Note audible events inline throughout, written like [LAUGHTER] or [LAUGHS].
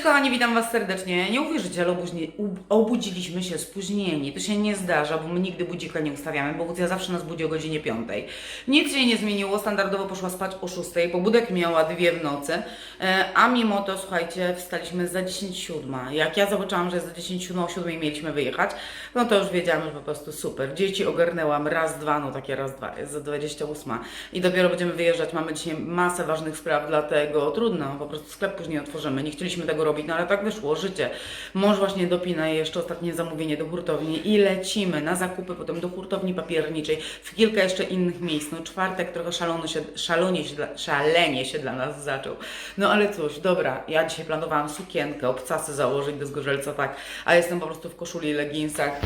Cześć kochani, witam Was serdecznie. Nie uwierzycie, ale obudziliśmy się spóźnieni. To się nie zdarza, bo my nigdy budzika nie ustawiamy, bo Łucja zawsze nas budzi o godzinie 5. Nic się nie zmieniło, standardowo poszła spać o 6, pobudek miała dwie w nocy, e, a mimo to, słuchajcie, wstaliśmy za 10.07. Jak ja zobaczyłam, że jest za 10.07, o 7 mieliśmy wyjechać, no to już wiedziałam, że po prostu super. Dzieci ogarnęłam raz, dwa, no takie raz, dwa, jest za 28 i dopiero będziemy wyjeżdżać. Mamy dzisiaj masę ważnych spraw, dlatego trudno, po prostu sklep później otworzymy. Nie chcieliśmy tego robić, no ale tak wyszło, życie. Mąż właśnie dopina jeszcze ostatnie zamówienie do hurtowni i lecimy na zakupy, potem do hurtowni papierniczej, w kilka jeszcze innych miejsc. No czwartek trochę szalono się, szalonie się, szalenie się dla nas zaczął. No ale cóż, dobra, ja dzisiaj planowałam sukienkę, obcasy założyć do zgorzelca, tak, a jestem po prostu w koszuli, leginsach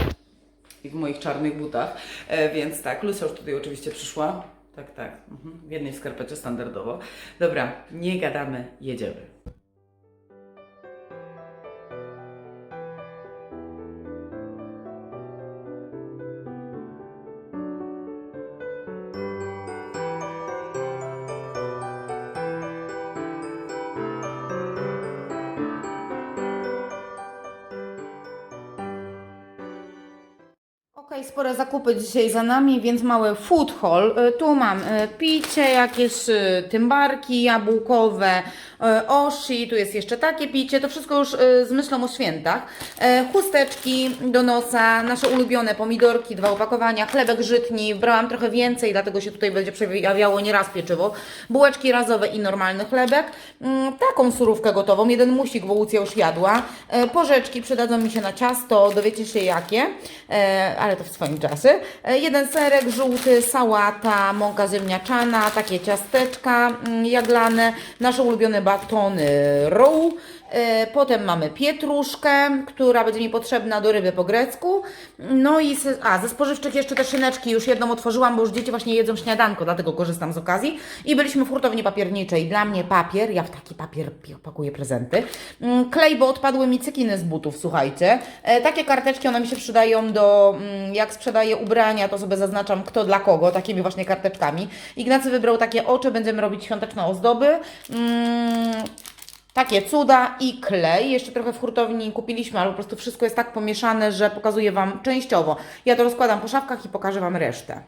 i w moich czarnych butach, e, więc tak, Lucia już tutaj oczywiście przyszła. Tak, tak, mhm. w jednej skarpecie standardowo. Dobra, nie gadamy, jedziemy. Okej, spore zakupy dzisiaj za nami, więc mały food hall. Y, Tu mam y, picie, jakieś y, tymbarki jabłkowe, oshi, tu jest jeszcze takie picie, to wszystko już z myślą o świętach. Chusteczki do nosa, nasze ulubione pomidorki, dwa opakowania, chlebek żytni, brałam trochę więcej, dlatego się tutaj będzie przejawiało nieraz pieczywo. Bułeczki razowe i normalny chlebek. Mm, Taką surówkę gotową, jeden musik, bo Łucja już jadła. Porzeczki przydadzą mi się na ciasto, dowiecie się jakie, e, ale to w swoim czasie. E, Jeden serek żółty, sałata, mąka ziemniaczana, takie ciasteczka mm, jaglane, nasze ulubione batony roll. E, Potem mamy pietruszkę, która będzie mi potrzebna do ryby po grecku. No i se, a, ze spożywczych jeszcze te szyneczki już jedną otworzyłam, bo już dzieci właśnie jedzą śniadanko, dlatego korzystam z okazji. I byliśmy w hurtowni papierniczej. Dla mnie papier, ja w taki papier pi- pakuję prezenty. Mm, Klej, bo odpadły mi cekiny z butów, słuchajcie. E, takie karteczki, one mi się przydają do, mm, jak sprzedaję ubrania, to sobie zaznaczam kto dla kogo, takimi właśnie karteczkami. Ignacy wybrał takie oczy, będziemy robić świąteczne ozdoby. Mm, takie cuda i klej. Jeszcze trochę w hurtowni kupiliśmy, ale po prostu wszystko jest tak pomieszane, że pokazuję Wam częściowo. Ja to rozkładam po szafkach i pokażę Wam resztę.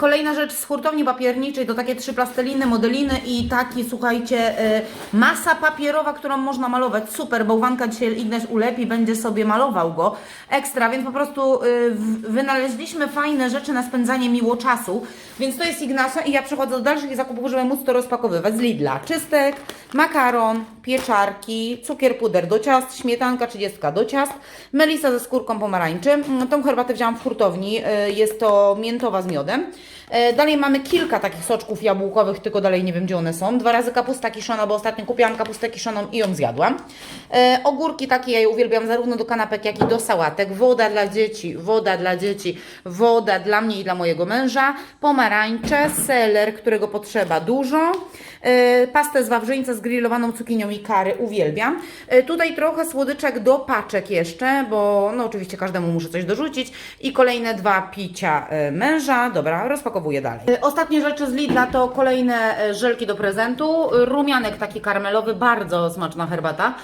Kolejna rzecz z hurtowni papierniczej to takie trzy plasteliny, modeliny i taki, słuchajcie, y, masa papierowa, którą można malować. Super, bałwanka dzisiaj Ignaś ulepi, będzie sobie malował go. Ekstra, więc po prostu w- wynaleźliśmy fajne rzeczy na spędzanie miło czasu. Więc to jest Ignasia i ja przechodzę do dalszych zakupów, żeby móc to rozpakowywać. Z Lidla czystek, makaron, pieczarki, cukier puder do ciast, śmietanka 30 do ciast, melisa ze skórką pomarańczy. Mm, Tą herbatę wzięłam w hurtowni, y, jest to miętowa z miodem. E, Dalej mamy kilka takich soczków jabłkowych, tylko dalej nie wiem gdzie one są. Dwa razy kapusta kiszona, bo ostatnio kupiłam kapustę kiszoną i ją zjadłam. E, ogórki takie ja je uwielbiam zarówno do kanapek, jak i do sałatek. Woda dla dzieci, woda dla dzieci, woda dla mnie i dla mojego męża. Pomarańcze, seler, którego potrzeba dużo. E, pastę z wawrzyńca z grillowaną cukinią i kary uwielbiam. E, tutaj trochę słodyczek do paczek jeszcze, bo no oczywiście każdemu muszę coś dorzucić. I kolejne dwa picia e, męża. Dobra, rozpakowuję dalej. Ostatnie rzeczy z Lidla to kolejne żelki do prezentu. Rumianek taki karmelowy, bardzo smaczna herbata.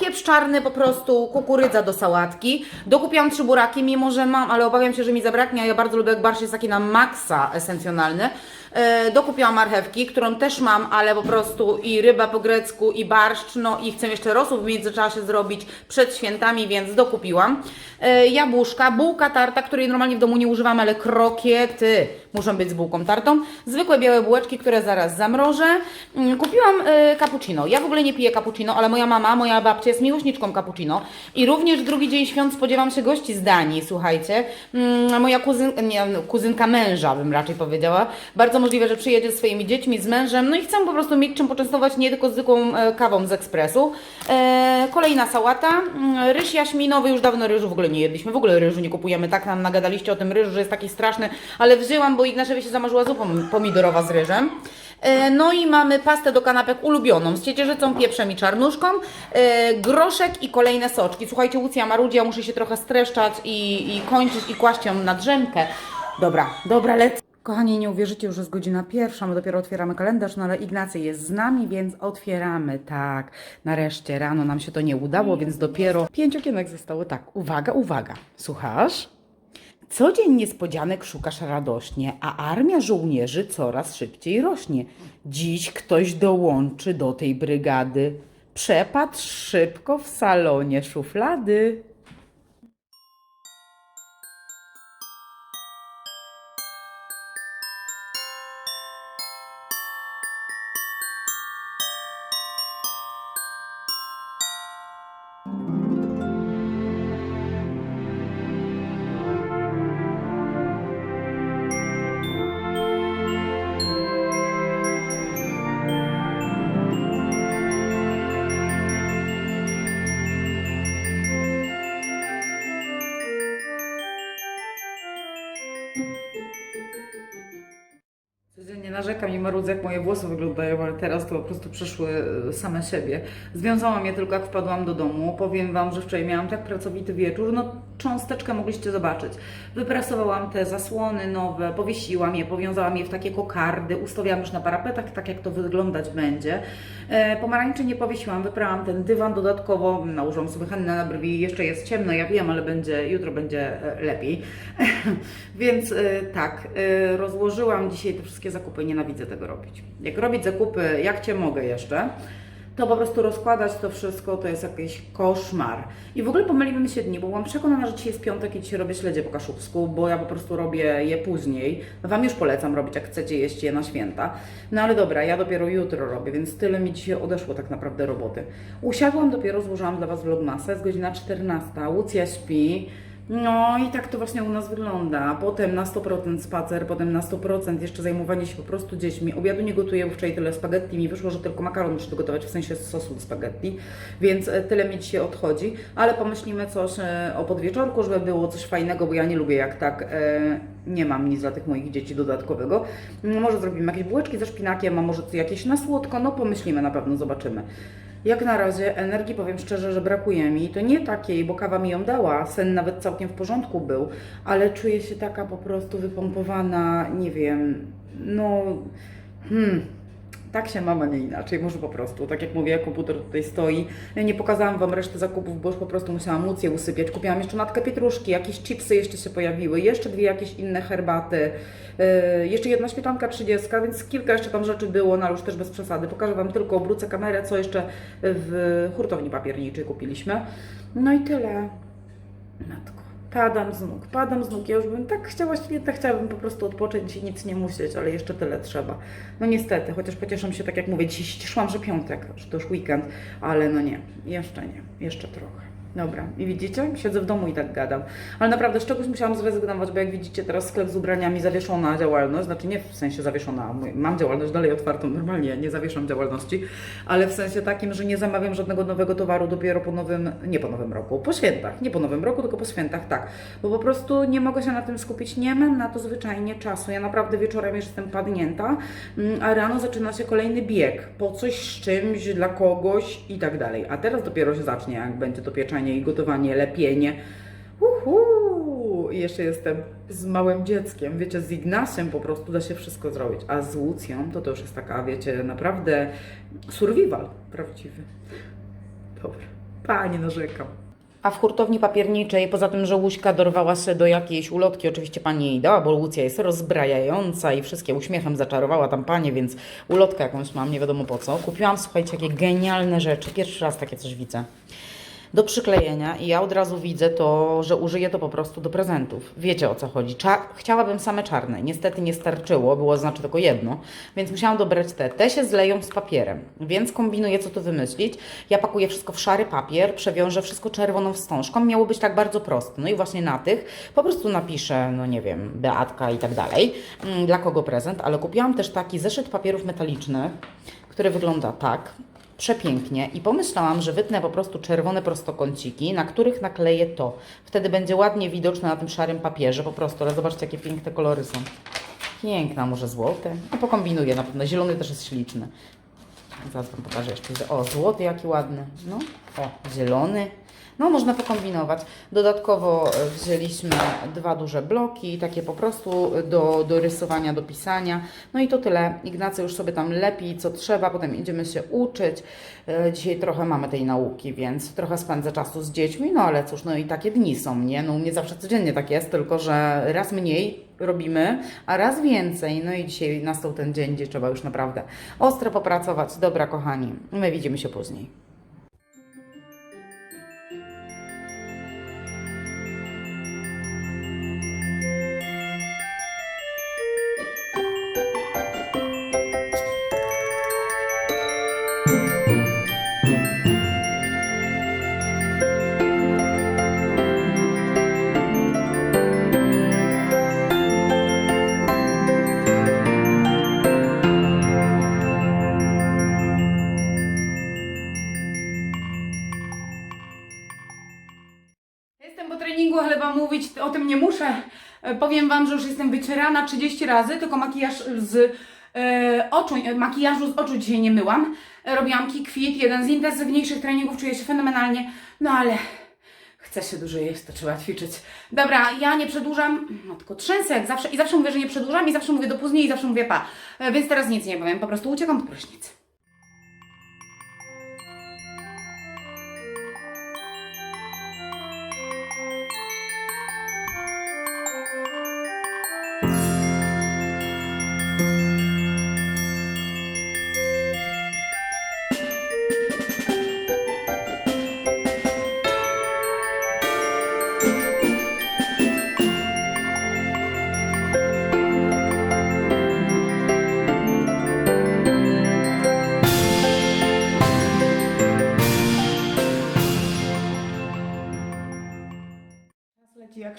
Pieprz czarny po prostu, kukurydza do sałatki. Dokupiłam trzy buraki, mimo że mam, ale obawiam się, że mi zabraknie, ja bardzo lubię jak barszcz jest taki na maksa esencjonalny. E, Dokupiłam marchewki, którą też mam, ale po prostu i ryba po grecku, i barszcz, no i chcę jeszcze rosół w międzyczasie zrobić przed świętami, więc dokupiłam. E, Jabłuszka, bułka tarta, której normalnie w domu nie używam, ale krokiety muszą być z bułką tartą. Zwykłe białe bułeczki, które zaraz zamrożę. Mm, Kupiłam e, cappuccino. Ja w ogóle nie piję cappuccino, ale moja mama, moja babcia jest miłośniczką cappuccino. I również drugi dzień świąt spodziewam się gości z Danii, słuchajcie. Mm, Moja kuzynka, nie, kuzynka męża bym raczej powiedziała. Bardzo możliwe, że przyjedzie ze swoimi dziećmi, z mężem. No i chcę po prostu mieć czym poczęstować, nie tylko zwykłą e, kawą z ekspresu. E, kolejna sałata. Mm, Ryż jaśminowy, już dawno ryżu w ogóle nie jedliśmy. W ogóle ryżu nie kupujemy. Tak nam nagadaliście o tym ryżu, że jest taki straszny. Ale wzięłam, bo Ignaszowi się zamarzyła zupa pomidorowa z ryżem. E, No i mamy pastę do kanapek ulubioną z ciecierzycą, pieprzem i czarnuszką, groszek i kolejne soczki. Słuchajcie, Łucja marudzi, muszę się trochę streszczać i, i kończyć i kłaść ją na drzemkę. Dobra, dobra, lecę. Kochani, nie uwierzycie, już jest godzina pierwsza, my dopiero otwieramy kalendarz, no ale Ignacy jest z nami, więc otwieramy, tak. Nareszcie rano nam się to nie udało, więc dopiero pięć okienek zostało. Tak, uwaga, uwaga. Słuchasz? Co dzień niespodzianek szukasz radośnie, a armia żołnierzy coraz szybciej rośnie. Dziś ktoś dołączy do tej brygady. Przepatrz szybko w salonie szuflady. Narzekam i marudzę, jak moje włosy wyglądają, ale teraz to po prostu przyszły e, same siebie. Związałam je tylko jak wpadłam do domu. Powiem Wam, że wczoraj miałam tak pracowity wieczór, no cząsteczkę mogliście zobaczyć. Wyprasowałam te zasłony nowe, powiesiłam je, powiązałam je w takie kokardy, ustawiałam już na parapetach, tak jak to wyglądać będzie. E, pomarańczy nie powiesiłam, wyprałam ten dywan dodatkowo, nałożyłam sobie hannę na brwi, jeszcze jest ciemno, ja wiem, ale będzie, jutro będzie e, lepiej. [LAUGHS] Więc e, tak, e, rozłożyłam dzisiaj te wszystkie zakupy, nienawidzę tego robić. Jak robić zakupy, jak Cię mogę jeszcze, to po prostu rozkładać to wszystko to jest jakiś koszmar. I w ogóle pomyliły mi się dni, bo byłam przekonana, że dzisiaj jest piątek i dzisiaj robię śledzie po kaszubsku, bo ja po prostu robię je później. Wam już polecam robić, jak chcecie jeść je na święta. No ale dobra, ja dopiero jutro robię, więc tyle mi dzisiaj odeszło tak naprawdę roboty. Usiadłam dopiero, złożyłam dla Was vlogmasę, jest godzina 14, Łucja śpi. No i tak to właśnie u nas wygląda. Potem na 100% spacer, potem na 100% jeszcze zajmowanie się po prostu dziećmi. Obiadu nie gotuję, wczoraj tyle spaghetti mi wyszło, że tylko makaron muszę dogotować, w sensie sosu do spaghetti, więc e, tyle mi dzisiaj odchodzi. Ale pomyślimy coś e, o podwieczorku, żeby było coś fajnego, bo ja nie lubię jak tak e, nie mam nic dla tych moich dzieci dodatkowego. Może zrobimy jakieś bułeczki ze szpinakiem, a może jakieś na słodko, no pomyślimy na pewno, zobaczymy. Jak na razie energii powiem szczerze, że brakuje mi. To nie takiej, bo kawa mi ją dała, sen nawet całkiem w porządku był, ale czuję się taka po prostu wypompowana, nie wiem, no, hmm, tak się mama, nie inaczej, może po prostu. Tak jak mówię, komputer tutaj stoi. Nie pokazałam Wam reszty zakupów, bo już po prostu musiałam móc je usypiać. Kupiłam jeszcze natkę pietruszki, jakieś chipsy jeszcze się pojawiły, jeszcze dwie jakieś inne herbaty, yy, jeszcze jedna śmietanka 30, więc kilka jeszcze tam rzeczy było, no już też bez przesady. Pokażę Wam tylko, obrócę kamerę, co jeszcze w hurtowni papierniczej kupiliśmy. No i tyle. Matko, padam z nóg, padam z nóg. Ja już bym tak chciała świetnie, chciałabym po prostu odpocząć i nic nie musieć, ale jeszcze tyle trzeba. No niestety, chociaż pocieszam się, tak jak mówię, się cieszyłam, że piątek, że to już weekend, ale no nie, jeszcze nie, jeszcze trochę. Dobra, i widzicie? Siedzę w domu i tak gadam. Ale naprawdę z czegoś musiałam zrezygnować, bo jak widzicie, teraz sklep z ubraniami zawieszona działalność, znaczy nie w sensie zawieszona, mam działalność dalej otwartą, normalnie nie zawieszam działalności, ale w sensie takim, że nie zamawiam żadnego nowego towaru dopiero po nowym, nie po nowym roku, po świętach, nie po nowym roku, tylko po świętach, tak, bo po prostu nie mogę się na tym skupić, nie mam na to zwyczajnie czasu, ja naprawdę wieczorem już jestem padnięta, mm, a rano zaczyna się kolejny bieg, po coś z czymś, dla kogoś i tak dalej, a teraz dopiero się zacznie, jak będzie to pieczenie i gotowanie, lepienie, Uhu! I jeszcze jestem z małym dzieckiem, wiecie, z Ignacem po prostu da się wszystko zrobić, a z Łucją to to już jest taka, wiecie, naprawdę survival prawdziwy. Dobra, pani narzekam. A w hurtowni papierniczej, poza tym, że Łuśka dorwała się do jakiejś ulotki, oczywiście pani jej dała, bo Łucja jest rozbrajająca i wszystkie uśmiechem zaczarowała tam panie, więc ulotkę jakąś mam, nie wiadomo po co. Kupiłam, słuchajcie, jakie genialne rzeczy. Pierwszy raz takie coś widzę do przyklejenia i ja od razu widzę to, że użyję to po prostu do prezentów. Wiecie o co chodzi. Cza chciałabym same czarne. Niestety nie starczyło, było znaczy tylko jedno, więc musiałam dobrać te. Te się zleją z papierem, więc kombinuję co tu wymyślić. Ja pakuję wszystko w szary papier, przewiążę wszystko czerwoną wstążką. Miało być tak bardzo proste. No i właśnie na tych po prostu napiszę, no nie wiem, Beatka i tak dalej, mm, dla kogo prezent, ale kupiłam też taki zeszyt papierów metalicznych, który wygląda tak przepięknie i pomyślałam, że wytnę po prostu czerwone prostokąciki, na których nakleję to. Wtedy będzie ładnie widoczne na tym szarym papierze po prostu, ale zobaczcie jakie piękne kolory są. Piękna, może złote. No pokombinuję na pewno. Zielony też jest śliczny. Zaraz Wam pokażę jeszcze. O, złoty jaki ładny. No, o, zielony. No, można pokombinować. Dodatkowo e, wzięliśmy dwa duże bloki, takie po prostu do, do rysowania, do pisania. No i to tyle. Ignacy już sobie tam lepi, co trzeba, potem idziemy się uczyć. E, Dzisiaj trochę mamy tej nauki, więc trochę spędzę czasu z dziećmi, no ale cóż, no i takie dni są, nie? No u mnie zawsze codziennie tak jest, tylko że raz mniej robimy, a raz więcej. No i dzisiaj nastał ten dzień, gdzie trzeba już naprawdę ostro popracować. Dobra, kochani, my widzimy się później. Ale Wam mówić o tym nie muszę. E, Powiem Wam, że już jestem wycierana 30 razy, tylko makijaż z e, oczu, e, makijażu z oczu dzisiaj nie myłam. E, robiłam kick-fit, jeden z intensywniejszych treningów, czuję się fenomenalnie, no ale chce się dużo jeść, to trzeba ćwiczyć. Dobra, ja nie przedłużam, no tylko trzęsę jak zawsze i zawsze mówię, że nie przedłużam i zawsze mówię do później i zawsze mówię pa. Więc teraz nic nie powiem, po prostu uciekam po prysznic.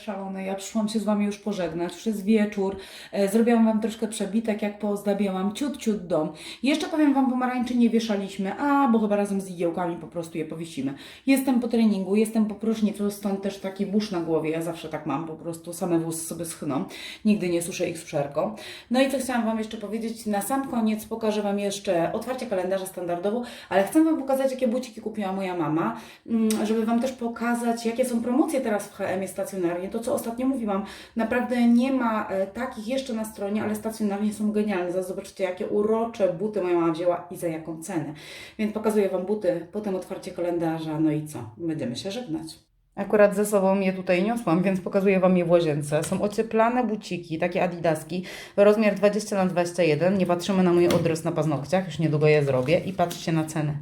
Czas leci jak szalony. Ja przyszłam się z Wami już pożegnać przez wieczór. E, zrobiłam Wam troszkę przebitek, jak poozdabiałam ciut, ciut dom. Jeszcze powiem Wam, pomarańczy nie wieszaliśmy, a bo chyba razem z igiełkami po prostu je powiesimy. Jestem po treningu, jestem po prysznicu, stąd też taki burz na głowie. Ja zawsze tak mam, po prostu same włosy sobie schną. Nigdy nie suszę ich z przerką. No i co chciałam Wam jeszcze powiedzieć, na sam koniec pokażę Wam jeszcze otwarcie kalendarza standardowo, ale chcę Wam pokazać, jakie buciki kupiła moja mama, mm, żeby Wam też pokazać, jakie są promocje teraz w HM stacjonarnie. To, co ostatnio mówiłam, naprawdę nie ma e, takich jeszcze na stronie, ale stacjonarnie są genialne. Zaraz zobaczycie, jakie urocze buty moja mama wzięła i za jaką cenę. Więc pokazuję Wam buty, potem otwarcie kalendarza, no i co? Będziemy się żegnać. Akurat ze sobą je tutaj niosłam, więc pokazuję Wam je w łazience. Są ocieplane buciki, takie adidaski, rozmiar 20 na 21 Nie patrzymy na mój odrys na paznokciach, już niedługo je zrobię i patrzcie na cenę.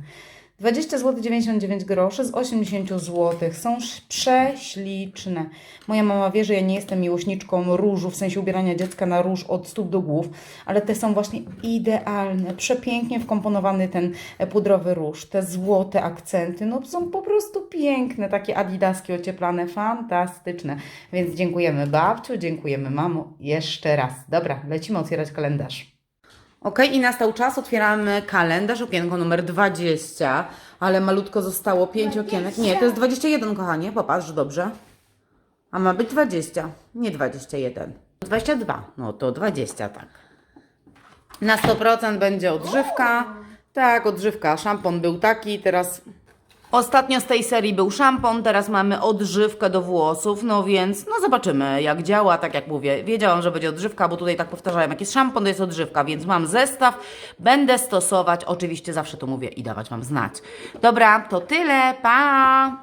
20 zł 99 groszy z 80 zł. Są prześliczne. Moja mama wie, że ja nie jestem miłośniczką różu, w sensie ubierania dziecka na róż od stóp do głów, ale te są właśnie idealne. Przepięknie wkomponowany ten e, pudrowy róż, te złote akcenty, no są po prostu piękne, takie adidaski ocieplane, fantastyczne. Więc dziękujemy babciu, dziękujemy mamo jeszcze raz. Dobra, lecimy otwierać kalendarz. Ok, i nastał czas, otwieramy kalendarz, okienko numer 20, ale malutko zostało 5 okienek. Nie, to jest 21, kochanie, popatrz dobrze. A ma być 20, nie 21. 22, no to 20, tak. Na 100% będzie odżywka. Tak, odżywka. Szampon był taki, teraz. Ostatnio z tej serii był szampon, teraz mamy odżywkę do włosów, no więc no zobaczymy jak działa, tak jak mówię. Wiedziałam, że będzie odżywka, bo tutaj tak powtarzałem, jak jest szampon, to jest odżywka, więc mam zestaw, będę stosować, oczywiście zawsze to mówię i dawać Wam znać. Dobra, to tyle, pa!